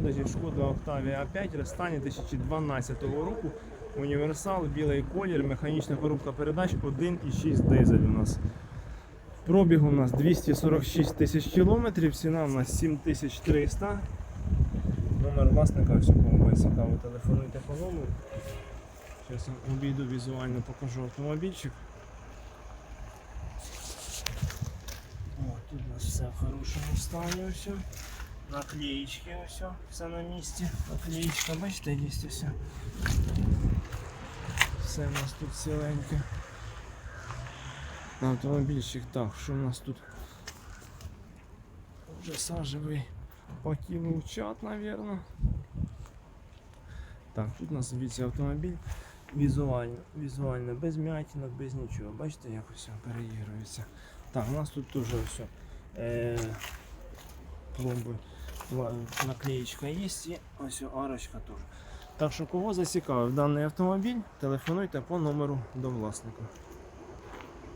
продажі Шкода Octavia A5 Рестайлінг 2012 року. Універсал, білий колір, механічна коробка передач 1,6 дизель у нас. Пробіг у нас 246 тисяч кілометрів, ціна у нас 7300. Номер власника, кому цікаво, телефонуйте по номеру. Зараз обійду візуально покажу автомобільчик. О, тут у нас все в хорошому стані все. Наклеечки все, все на місці. Наклеечка, бачите, є все. Все у нас тут ціленьке. Автомобільчик, так, що у нас тут? Вже сажевий покинув чат, наверное. Так, тут у нас дивіться автомобіль візуально, візуально, без м'ятінок, без нічого. Бачите, як все переігрується. Так, у нас тут теж все. Е, пломби, ла- наклеєчка є і ось арочка теж. Так що кого зацікавив даний автомобіль, телефонуйте по номеру до власника.